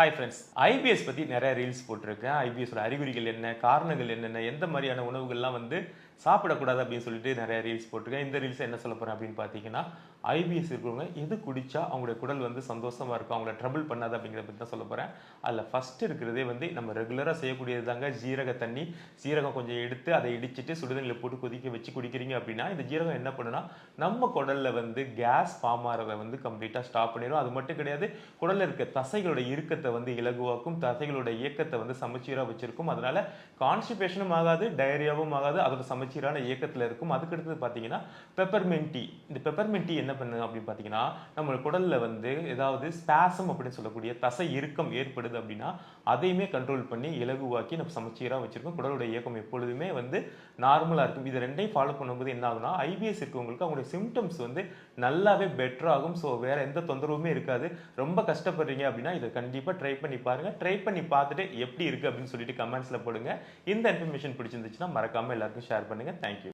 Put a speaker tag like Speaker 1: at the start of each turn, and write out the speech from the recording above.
Speaker 1: Hi friends IPS பற்றி நிறைய reels போட்டிருக்கேன். ஐபிஎஸோட அறிகுறிகள் என்ன? காரணங்கள் என்னென்ன? எந்த மாதிரியான உணவுகள்லாம் வந்து சாப்பிடக்கூடாது அப்படின்னு சொல்லிட்டு நிறைய ரீல்ஸ் போட்டிருக்கேன். இந்த ரீல்ஸ் என்ன சொல்ல போகிறேன் அப்படின்னு பார்த்தீங்கன்னா ஐபிஎஸ் இருக்கிறவங்க எது குடிச்சா அவங்களுடைய குடல் வந்து சந்தோஷமாக இருக்கும்? அவங்கள ட்ரபிள் பண்ணாது அப்படிங்கிறத பற்றி தான் சொல்ல போகிறேன் அதில் ஃபஸ்ட்டு இருக்கிறதே வந்து நம்ம ரெகுலராக செய்யக்கூடியது தாங்க ஜீரக தண்ணி. ஜீரகம் கொஞ்சம் எடுத்து அதை இடிச்சிட்டு சுடுதண்ணியில் போட்டு கொதிக்க வச்சு குடிக்கிறீங்க அப்படின்னா இந்த ஜீரகம் என்ன பண்ணுன்னா நம்ம குடலில் வந்து கேஸ் ஃபார்ம் ஆகிறத வந்து கம்ப்ளீட்டாக ஸ்டாப் பண்ணிடும் அது மட்டும் கிடையாது குடலில் இருக்க தசைகளோட இறுக்கத்தை வந்து இலகுவாக்கும் தசைகளோட இயக்கத்தை வந்து சமச்சீராக வச்சிருக்கும். அதனால கான்ஸ்டிபேஷனும் ஆகாது டயரியாவும் ஆகாது அதோட சமச்சீரான இயக்கத்தில் இருக்கும். அதுக்கு அடுத்தது பார்த்தீங்கன்னா பெப்பர்மெண்ட் டீ இந்த பெப்பர்மெண்ட் டீ என்ன பண்ணுது அப்படின்னு பார்த்தீங்கன்னா நம்ம குடல்ல வந்து ஏதாவது ஸ்பாசம் அப்படின்னு சொல்லக்கூடிய தசை இறுக்கம் ஏற்படுது அப்படின்னா அதையுமே கண்ட்ரோல் பண்ணி இலகுவாக்கி நம்ம சமச்சீராக வச்சிருக்கோம். குடலோட இயக்கம் எப்பொழுதுமே வந்து நார்மலாக இருக்கும். இது ரெண்டையும் ஃபாலோ பண்ணும்போது என்ன ஆகுனா ஐபிஎஸ் இருக்கவங்களுக்கு அவங்களுடைய சிம்டம்ஸ் வந்து நல்லாவே பெட்டர் ஆகும். ஸோ வேற எந்த தொந்தரவுமே இருக்காது. ரொம்ப கஷ்டப்படுறீங்க அப்படின்னா இதை கண்டிப்பாக ட்ரை பண்ணி பாருங்க. ட்ரை பண்ணி பார்த்துட்டு எப்படி இருக்கு அப்படின்னு சொல்லிட்டு கமெண்ட்ஸ்ல போடுங்க. இந்த இன்ஃபர்மேஷன் பிடிச்சிருந்துச்சுன்னா மறக்காம எல்லாருக்கும் ஷேர் பண்ணுங்க. தேங்க்யூ